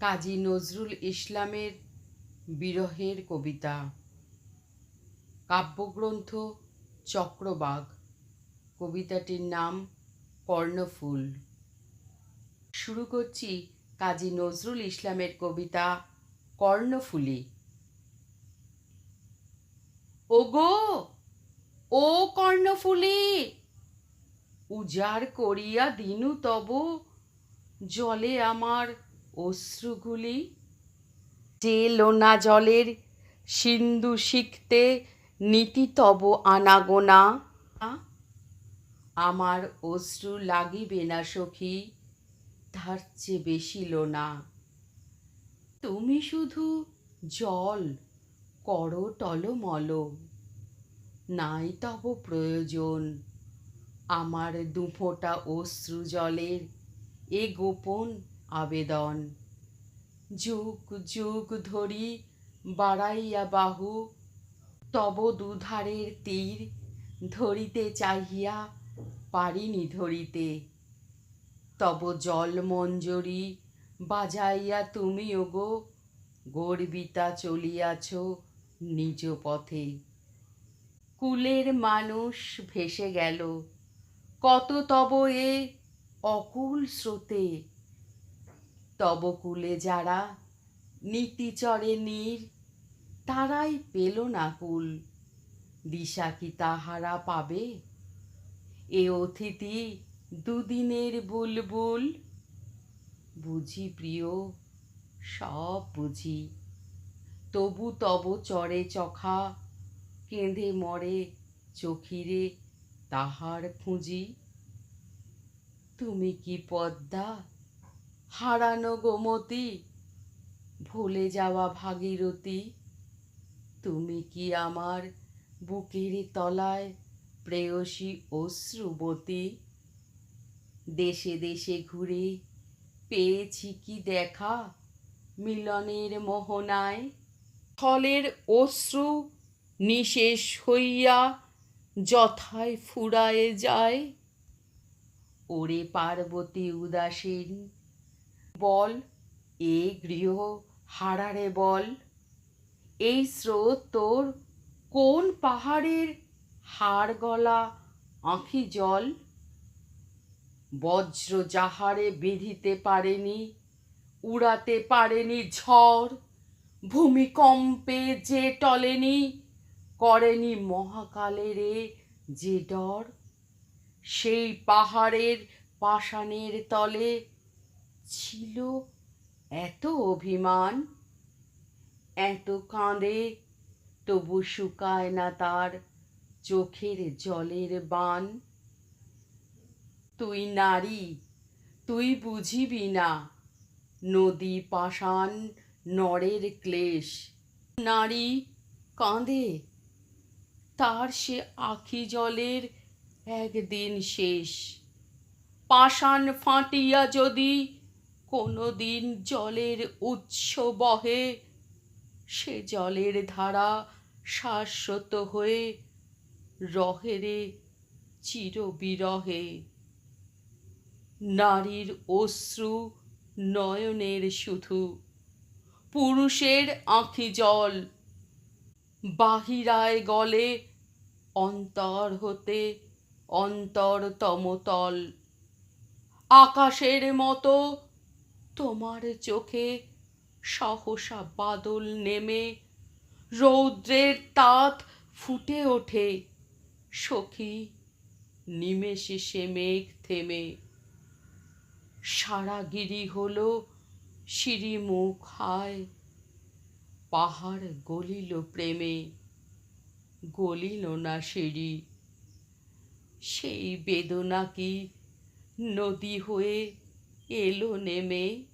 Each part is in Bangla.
কাজী নজরুল ইসলামের বিরহের কবিতা। কাব্যগ্রন্থ চক্রবাক কবিতাটির নাম কর্ণফুল। শুরু করছি কাজী নজরুল ইসলামের কবিতা কর্ণফুলি। ওগো, ও কর্ণফুলি, উজাড় করিয়া দিনু তব, জলে আমার অশ্রুগুলি যে লোনা জলের সিন্ধু শিখতে নীতি তব আনাগোনা। আমার অশ্রু লাগিবে না সখী, তার চেয়ে বেশি লোনা। তুমি শুধু জল করো টলমল, নাই তব প্রয়োজন। আমার দুফোঁটা অশ্রু জলের এ গোপন আবেদন। যুগ যুগ ধরি বাড়াইয়া বাহু, তব দুধারের তীর ধরিতে চাহিয়া পারিনি ধরিতে। তব জল মঞ্জরি বাজাইয়া তুমি ওগো, গর্বিতা চলিয়াছ নিজ পথে। কুলের মানুষ ভেসে গেল, কত তব এ অকুল স্রোতে। তব কুলে যারা নীতিচরে নীর, তারাই পেল না কুল। দিশা কি তাহারা পাবে? এ অতিথি দুদিনের বুলবুল। বুঝি প্রিয়, সব বুঝি। তবু তব চরে চখা, কেঁদে মরে চোখিরে তাহার খুঁজি। তুমি কি পদ্মা হারানো গোমতী ভুলে যাওয়া ভাগীরথী, তুমি কি আমার বুকের তলায় প্রেয়সী অশ্রুবতী? দেশে দেশে ঘুরে পেয়েছি কি দেখা মিলনের মোহনায়? ফলের অশ্রু নিশেষ হইয়া যথায় ফুরায়ে যায়। ওরে পার্বতী উদাসীন বল, এ গৃহ হারারে বল। এই স্রোত তোর কোন পাহাড়ের হাড় গলা আঁখি জল? বজ্র যাহারে বিধিতে পারেনি, উড়াতে পারেনি ঝড়। ভূমিকম্পে যে টলেনি, করেনি মহাকালেরে যে ডর। সেই পাহাড়ের পাষাণের তলে ছিল এত অভিমান। এত কাঁদে, তবু শুকায় না তার চোখের জলের বান। তুই নারী, তুই বুঝিবি না, নদী পাষাণ নরের ক্লেশ। নারী কাঁদে, তার সে আখি জলের একদিন শেষ। পাষাণ ফাটিয়া যদি কোনো দিন জলের উৎস বহে সে জলের ধারা শাশ্বত হয়ে রহেরে চিরবিরহে। নারীর অশ্রু নয়নের শুধু, পুরুষের আঁখি জল, বাহিরায় গলে অন্তর হতে অন্তরতমতল। আকাশের মতো তোমার চোখে সহসা বাদল নেমে, রৌদ্রের তাত ফুটে ওঠে, সখী নিমেষে সে মেঘ থেমে। সারাগিরি হল সিঁড়ি সিঁড়িমুখ হায়, পাহাড় গলিল প্রেমে, গলিল না সিঁড়ি। সেই বেদনা কি নদী হয়ে এলো নেমে।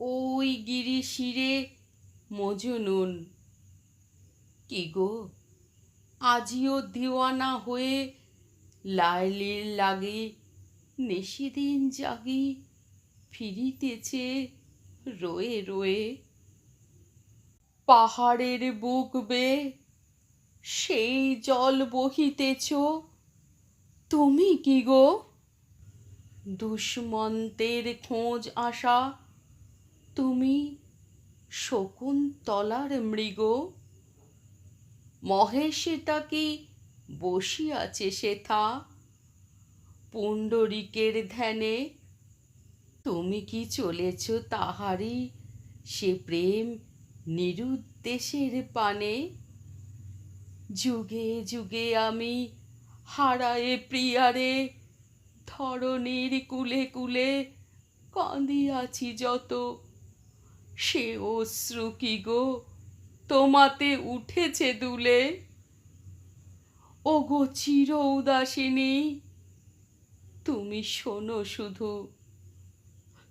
ওই গিরি শিরে মজনুন কি গো? আজিও দিওয়ানা হয়ে লাইলির লাগি নিশিদিন জাগি ফিরিতেছে রয়ে রয়ে। পাহাড়ের বুক বে সেই জল বহিতেছ, তুমি কি গো? দুষ্মন্তের খোঁজ আসা তুমি শকুন্তলার মৃগ। মহেশে কি বসিয়াছে সেথা, পুণ্ডরিকের ধ্যানে, তুমি কি চলেছ তাহারি সে প্রেম নিরুদ্দেশের পানে? যুগে যুগে আমি হারায়ে প্রিয়ারে ধরণীর কুলে কুলে কাঁদিয়াছি যত। সে অশ্রু কি গো তোমাতে উঠেছে দুলে? ও গো চির উদাসিনী, তুমি শোনো শুধু।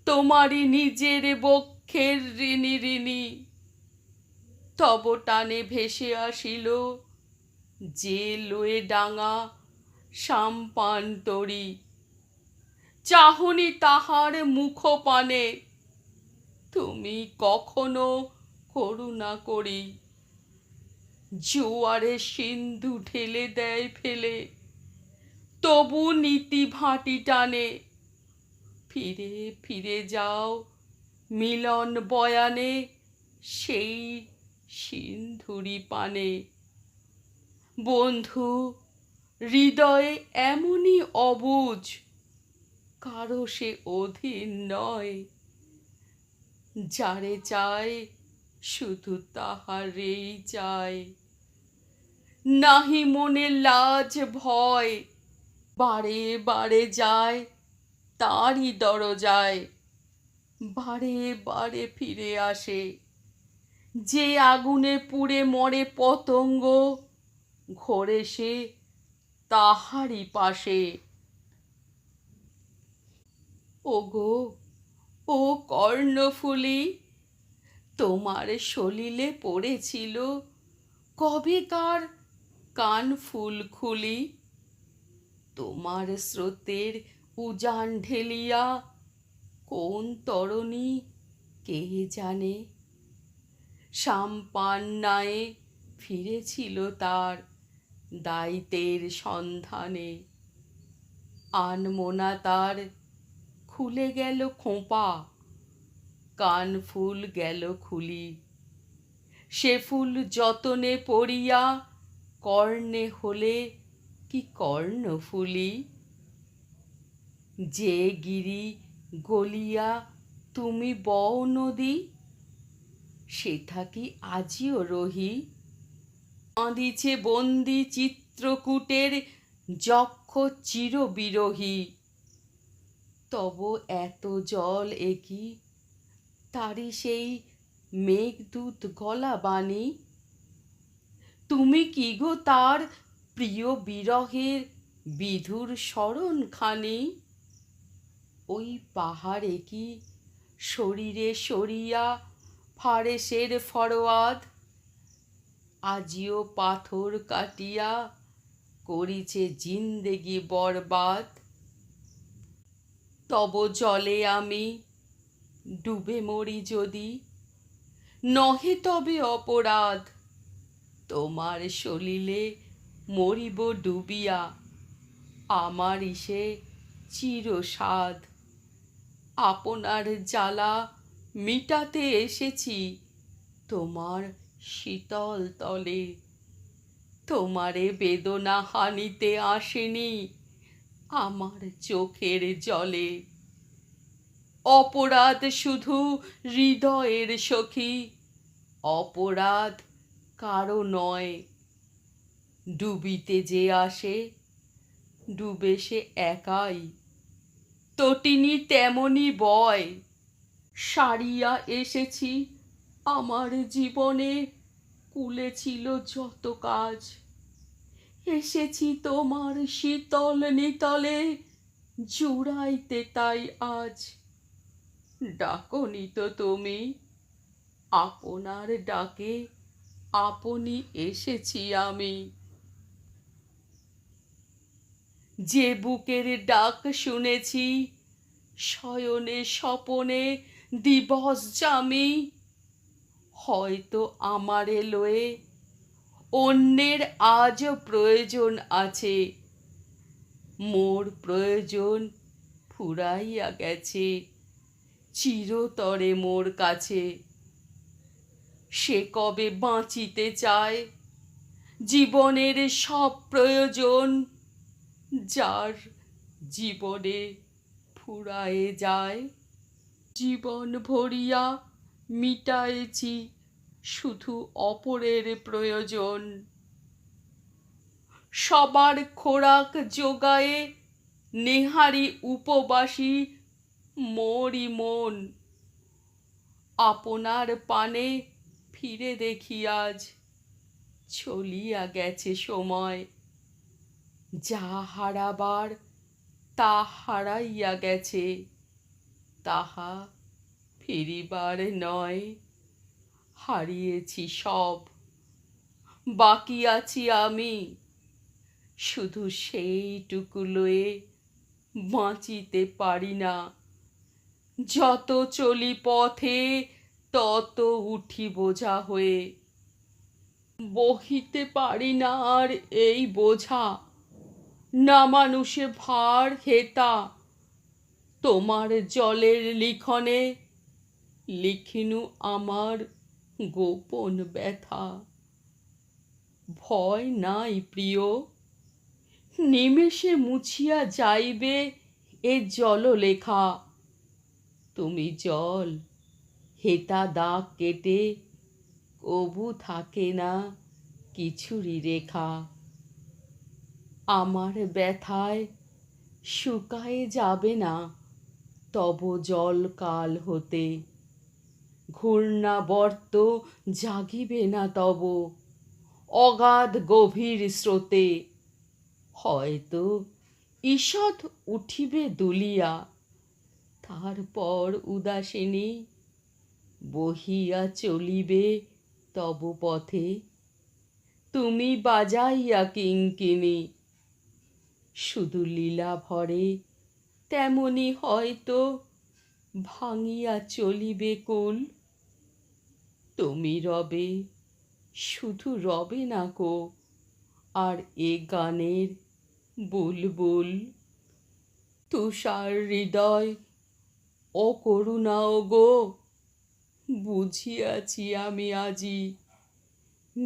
তোমারই নিজের বক্ষের ঋণী ঋণী, তব টানে ভেসে আসিল যে লয়ে ডাঙা সাম্পান তরি। চাহনি তাহার মুখ পানে তুমি কখনো করুণা করি। জোয়ারে সিন্ধু ঢেলে দেয় ফেলে। তবু নীতি ভাটি টানে। ফিরে ফিরে যাও মিলন বয়ানে সেই সিন্ধুরি পানে। বন্ধু, হৃদয়ে এমনই অবুঝ কারও সে অধীন নয়। যারে চায়, শুধু তাহারেই চায়। নাহি মনে লাজ ভয়, বারে বারে যায়, তারই দরজায়। বারে বারে ফিরে আসে, যে আগুনে পুড়ে মরে পতঙ্গ, ঘোরে সে তাহারই পাশে। ওগো, ও কর্ণফুলি, তোমার সলিলে পড়েছিল কবেকার কান ফুল খুলি তোমার স্রোতের উজান ঢেলিয়া কোন তরণী, কে জানে? সাম্পান্নায়ে ফিরেছিল তার দায়িত্বের সন্ধানে। আনমোনা তার খুলে গেল খোঁপা। কান ফুল গেল খুলি। সে ফুল যতনে পড়িয়া, কর্ণে হলে কি কর্ণ ফুলি? যে গিরি গলিয়া তুমি বও নদী সে থাকি আজিও রহি? কাঁদিছে বন্দি চিত্রকূটের যক্ষ চিরবিরহী। তব এত জল একি তারি সেই মেঘদূত গলা বাণী। তুমি কি গো তার প্রিয় বিরহের বিধুর স্মরণ খানি ওই পাহাড়ে কি শরীরে সরিয়া ফারেসের ফরোয়াদ? আজিও পাথর কাটিয়া করিছে জিন্দেগি বরবাদ। তব জলে আমি ডুবে মরি যদি। নহে তবে অপরাধ, তোমার সলিলে মরিব ডুবিয়া। আমার ইসে চিরসাদ আপনার জ্বালা মিটাতে এসেছি তোমার শীতল তলে। তোমারে বেদনা হানিতে আসেনি আমার চোখের জলে। অপরাধ শুধু হৃদয়ের সখী, অপরাধ কারও নয়। ডুবিতে যে আসে, ডুবে সে একাই। তটিনী তেমনি বয়। সারিয়া এসেছি, আমার জীবনে কুলে ছিল যত কাজ। এসেছি তোমার শীতল নিতলে, জুড়াইতে তাই আজ। ডাকনি তো তুমি, আপনার ডাকে আপনি এসেছি আমি। যে বুকের ডাক শুনেছি, শয়নে স্বপনে দিবস জামি, হয়তো আমারে লয়ে অন্যের আজও প্রয়োজন আছে। মোর প্রয়োজন ফুরাইয়া গেছে, চিরতরে মোর কাছে। সে কবে বাঁচিতে চায়? জীবনের সব প্রয়োজন যার জীবনে ফুরায়ে যায়। জীবন ভরিয়া মিটায়েছি শুধু অপরের প্রয়োজন। সবার খোরাক যোগায়ে নেহারি উপবাসী মোরই মন। আপনার পানে ফিরে দেখি আজ, চলিয়া গেছে সময়। যা হারাবার, তা হারাইয়া গেছে, তাহা ফিরিবার নয়। হারিয়েছি সব। বাকি আছি আমি। শুধু সেইটুকু লয়ে বাঁচিতে পারি না। যত চলি পথে, তত উঠি বোঝা হয়ে। বহিতে পারি না আর এই বোঝা। না মানুষে ভার হেতা। তোমার জলের লিখনে লিখিনু আমার গোপন ব্যথা। ভয় নাই প্রিয়। নিমেষে মুছিয়া যাইবে এ জললেখা। তুমি জল, হেতা দাগ কেটে কবু থাকে না কিছুরই রেখা। আমার ব্যথায় শুকায়ে যাবে না তব জল কাল হতে। ঘূর্ণাবর্ত জাগিবে না তব। অগাধ গভীর স্রোতে। হয়তো ঈষৎ উঠিবে দুলিয়া। তারপর উদাসিনী বহিয়া চলিবে তব পথে। তুমি বাজাইয়া কিঙ্কিনি শুধু লীলা ভরে তেমনি হয়তো ভাঙিয়া চলিবে কুল তুমি রবে, শুধু রবে না কো আর এ গানের বুলবুল, তুষার হৃদয় ও করুণা ও গো। বুঝিয়াছি আমি আজি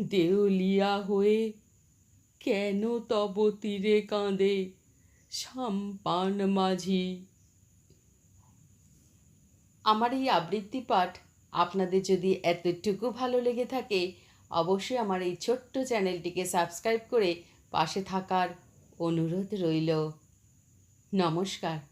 দেউলিয়া হয়ে কেন তব তীরে কাঁদে সাম্পান মাঝি। আমার এই আবৃত্তি পাঠ আপনাদের যদি এতটুকু ভালো লেগে থাকে, অবশ্যই আমার এই ছোট্ট চ্যানেলটিকে সাবস্ক্রাইব করে পাশে থাকার অনুরোধ রইল। নমস্কার।